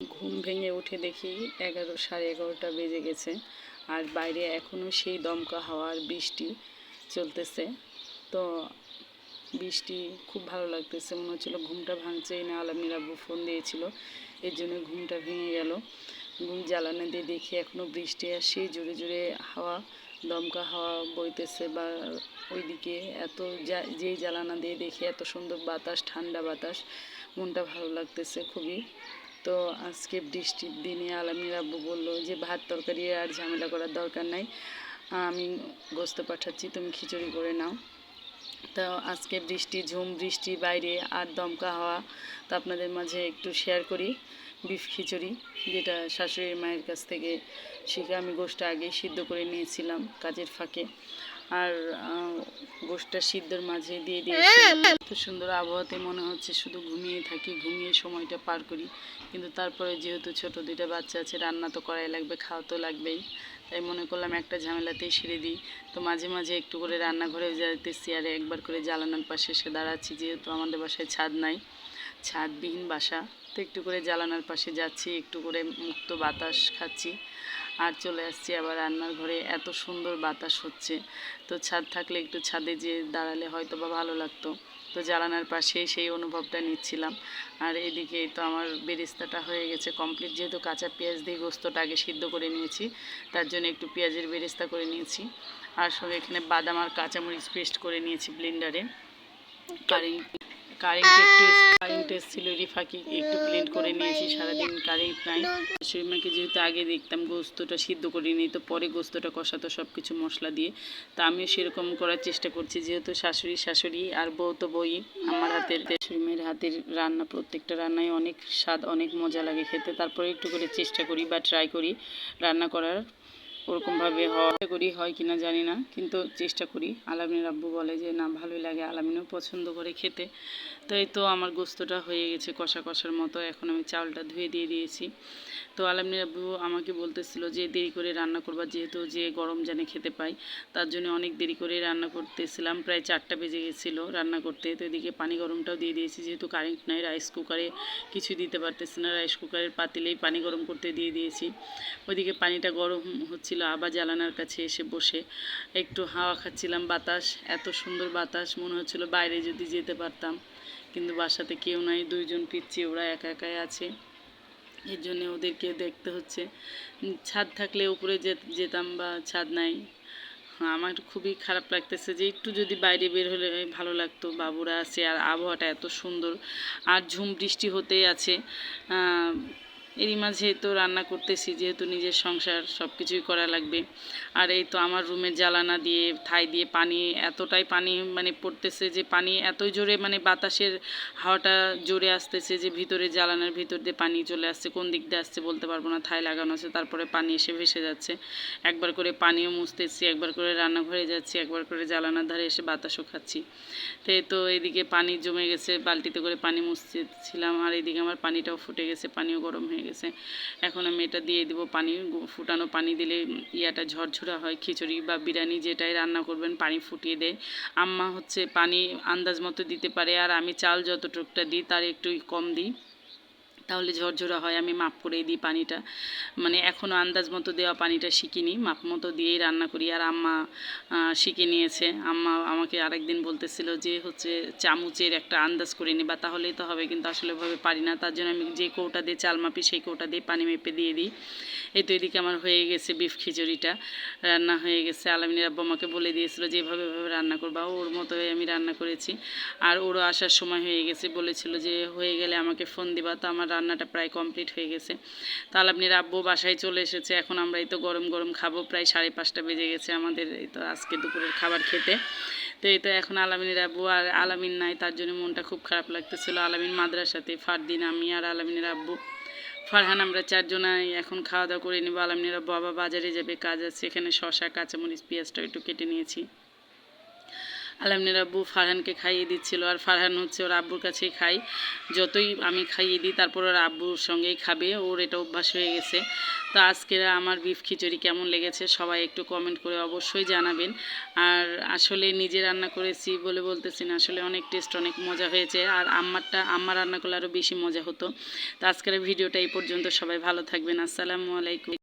ঘুম ভেঙে উঠে দেখি এগারো, সাড়ে এগারোটা বেজে গেছে। আর বাইরে এখনও সেই দমকা হাওয়ার বৃষ্টি চলতেছে। তো বৃষ্টি খুব ভালো লাগতেছে। মনে হচ্ছিল ঘুমটা ভাঙছেই না আলামির আব্বু ফোন দিয়েছিল। এর জন্য ঘুমটা ভেঙে গেল। ঘুম জ্বালানো দিয়ে দেখি এখনও বৃষ্টি আসে জোরে জোরে হাওয়া, দমকা হাওয়া বইতেছে বা ওইদিকে এত যেই জ্বালানা দিয়ে দেখি এত সুন্দর বাতাস, ঠান্ডা বাতাস। মনটা ভালো লাগতেছে খুবই। তো আজকে বৃষ্টির দিনে আলামির আব্বু বলল যে ভাত তরকারি আর ঝামেলা করার দরকার নাই। আমি গোস্ত পাঠাচ্ছি, তুমি খিচুড়ি করে নাও। তো আজকে বৃষ্টি, ঝুম, বৃষ্টি, বাইরে আর দমকা হাওয়া। তো আপনাদের মাঝে একটু শেয়ার করি বিফ খিচুড়ি, যেটা শাশুড়ির মায়ের কাছ থেকে শিখে আমি গোষ্ঠটা আগেই সিদ্ধ করে নিয়েছিলাম কাজের ফাঁকে। আর গোষ্ঠটা সিদ্ধর মাঝে দিয়ে দিয়েছি। এত সুন্দর আবহাওয়াতে মনে হচ্ছে শুধু ঘুমিয়ে থাকি, ঘুমিয়ে সময়টা পার করি। কিন্তু তারপরে যেহেতু ছোট দুইটা বাচ্চা আছে, রান্না তো করাই লাগবে, খাওয়া তো লাগবেই। তাই মনে করলাম একটা ঝামেলাতেই সেরে দিই। তো মাঝে মাঝে একটু করে রান্নাঘরে যাইতেছি আর একবার করে জ্বালানোর পাশে এসে দাঁড়াচ্ছি, যেহেতু আমাদের বাসায় ছাদ নাই। ছাদবিহীন বাসা। তো একটু করে জ্বালানোর পাশে যাচ্ছি, একটু করে মুক্ত বাতাস খাচ্ছি। আর চলে আসছি আবার রান্নার ঘরে। এত সুন্দর বাতাস হচ্ছে। তো ছাদ থাকলে একটু ছাদে যে দাঁড়ালে হয়তো বা ভালো লাগতো। তো জ্বালানার পাশেই সেই অনুভবটা নিচ্ছিলাম। আর এদিকে তো আমার বেরেস্তাটা হয়ে গেছে কমপ্লিট যেহেতু কাঁচা পেঁয়াজ দিয়ে গোস্তটা আগে সিদ্ধ করে নিয়েছি, তার জন্য একটু পেঁয়াজের বেরেস্তা করে নিয়েছি। আর সঙ্গে এখানে বাদাম আর কাঁচামরিচ পেস্ট করে নিয়েছি ব্লেন্ডারে কারেন্ট কারেন্ট একটু কারেন্ট এসেছিল রিফাকে একটু ব্লেন্ড করে নিয়েছি, সারাদিন কারেন্ট নাই। শাশুড়িমাকে যেহেতু আগে দেখতাম গোস্তটা সিদ্ধ করে নিই, তো পরে গোস্তটা কষাতো সব কিছু মশলা দিয়ে। তা আমিও সেরকম করার চেষ্টা করছি, যেহেতু শাশুড়ি শাশুড়ি আর বউ তো বই আমার হাতের শাশুড়িমের হাতের রান্না, প্রত্যেকটা রান্নায় অনেক স্বাদ, অনেক মজা লাগে খেতে। তারপরে একটু করে চেষ্টা করি বা ট্রাই করি রান্না করার। ওরকমভাবে হয় করি হয় কিনা জানি না, কিন্তু চেষ্টা করি। আলামিনের আব্বু বলে যে, না, ভালোই লাগে, আলামিনও পছন্দ করে খেতে। তো এই তো আমার গোস্তটা হয়ে গেছে কষা কষার মতো, এখন আমি চাউলটা ধুয়ে দিয়ে দিয়েছি। তো আলামিনের আব্বু আমাকে বলতেছিল যে, দেরি করে রান্না করবা, যেহেতু যে গরম জানে খেতে পাই। তার জন্য অনেক দেরি করে রান্না করতেছিলাম, প্রায় চারটা বেজে গেছিল রান্না করতে। তো এদিকে পানি গরমটাও দিয়ে দিয়েছি, যেহেতু কারেন্ট নাই রাইস কুকারে কিছু দিতে পারতেছি না। রাইস কুকারের পাতিলেই পানি গরম করতে দিয়ে দিয়েছি। ওইদিকে পানিটা গরম হচ্ছিল আবার জ্বালানার কাছে এসে বসে। একটু হাওয়া খাচ্ছিলাম, বাতাস, এত সুন্দর বাতাস, মনে হচ্ছিল বাইরে যদি যেতে পারতাম। কিন্তু বাসাতে কেউ নাই, দুইজন পিচ্ছি ওরা একা একাই আছে। এর জন্য ওদেরকে দেখতে হচ্ছে। ছাদ থাকলে উপরে যেতাম বা ছাদ নাই। আমার খুবই খারাপ লাগতেছে যে একটু যদি বাইরে বের হলে ভালো লাগতো। বাবুরা আছে আর আবহাওয়াটা এত সুন্দর। আর ঝুম বৃষ্টি হতেই আছে। এরই মাঝে তো রান্না করতেছি, যেহেতু নিজের সংসার সব কিছুই করা লাগবে। আর এই তো আমার রুমের জ্বালানা দিয়ে, থাই দিয়ে পানি, এতটাই পানি মানে পড়তেছে যে পানি এতই জোরে মানে বাতাসের হাওয়াটা জোরে আসতেছে যে ভিতরে জ্বালানার ভিতর দিয়ে পানি চলে আসছে, কোন দিক দিয়ে আসছে বলতে পারব না, থাই লাগানো আছে, তারপরে পানি এসে ভেসে যাচ্ছে। একবার করে পানিও মুছতেছি, একবার করে রান্নাঘরে যাচ্ছি, একবার করে জ্বালানার ধারে এসে বাতাসও খাচ্ছি। তো তো এদিকে পানি জমে গেছে, বালতিতে করে পানি মুছতেছিলাম, আর এদিকে আমার পানিটাও ফুটে গেছে, পানিও গরম হয়ে গেছে। এখন আমি এটা দিয়ে দেবো পানি ফুটানো পানি দিলে ইয়াটা ঝরঝরা হয়, খিচুড়ি বা বিরিয়ানি যেটাই রান্না করবেন পানি ফুটিয়ে দেয়। আম্মা হচ্ছে পানি আন্দাজ মতো দিতে পারে, আর আমি চাল যতটুকটা দিই তার একটু কম দিই। তাহলে ঝরঝরা হয়, আমি মাপ করেই দিই পানিটা। মানে এখনও আন্দাজ মতো দেওয়া পানিটা শিখিনি, মাপ মতো দিয়েই রান্না করি। আর আম্মা শিখে নিয়েছে। আম্মা আমাকে আরেকদিন বলতেছিল যে হচ্ছে চামচের একটা আন্দাজ করে নিবা, তাহলেই তো হবে। কিন্তু আসলে ভাবে পারি না, তার জন্য আমি যে কৌটা দিয়ে চাল মাপি, সেই কৌটা দিয়ে পানি মেপে দিয়ে দিই। এই তো এদিকে আমার হয়ে গেছে বিফ খিচুড়িটা। রান্না হয়ে গেছে। আলামিনের আব্বা আমাকে বলে দিয়েছিল যে এভাবে এভাবে রান্না করবা। ওর মতোই আমি রান্না করেছি। আর ওরও আসার সময় হয়ে গেছে। বলেছিল যে হয়ে গেলে আমাকে ফোন দিবা। তো আমার রান্নাটা প্রায় কমপ্লিট হয়ে গেছে। তাহলে আপনি রাব্বু বাসায় চলে এসেছে, এখন আমরা এই তো গরম গরম খাব, প্রায় সাড়ে পাঁচটা বেজে গেছে আমাদের এই তো আজকে দুপুরের খাবার খেতে। তো এই তো এখন আলামিনের আব্বু আর আলামিন নাই, তার জন্য মনটা খুব খারাপ লাগতেছিল। আলামিন মাদ্রাসাতে, ফারদিন আমি আর আলামিনের আব্বু ফারহান, আমরা চারজনাই এখন খাওয়া দাওয়া করে নেব। আলামিনের আব্বু বাবা বাজারে যাবে, কাজ আছে, এখানে শশা কাঁচামরিচ পেঁয়াজটা একটু কেটে নিয়েছি। আলামিনের আব্বু ফারহানকে খাইয়ে দিচ্ছিল আর ফারহান হচ্ছে ওর আব্বুর কাছেই খাই। যতই আমি খাইয়ে দিই, তারপর ওর আব্বুর সঙ্গেই খাবে। ওর এটা অভ্যাস হয়ে গেছে। তো আজকের আমার বিফ খিচুড়ি কেমন লেগেছে সবাই একটু কমেন্ট করে অবশ্যই জানাবেন। আর আসলে নিজে রান্না করেছি বলে বলতেছি না, আসলে অনেক টেস্ট অনেক মজা হয়েছে। আর আম্মারটা, আম্মা রান্না করলে আরও বেশি মজা হতো। তো আজকের ভিডিওটা এই পর্যন্ত। সবাই ভালো থাকবেন। আসসালামু আলাইকুম।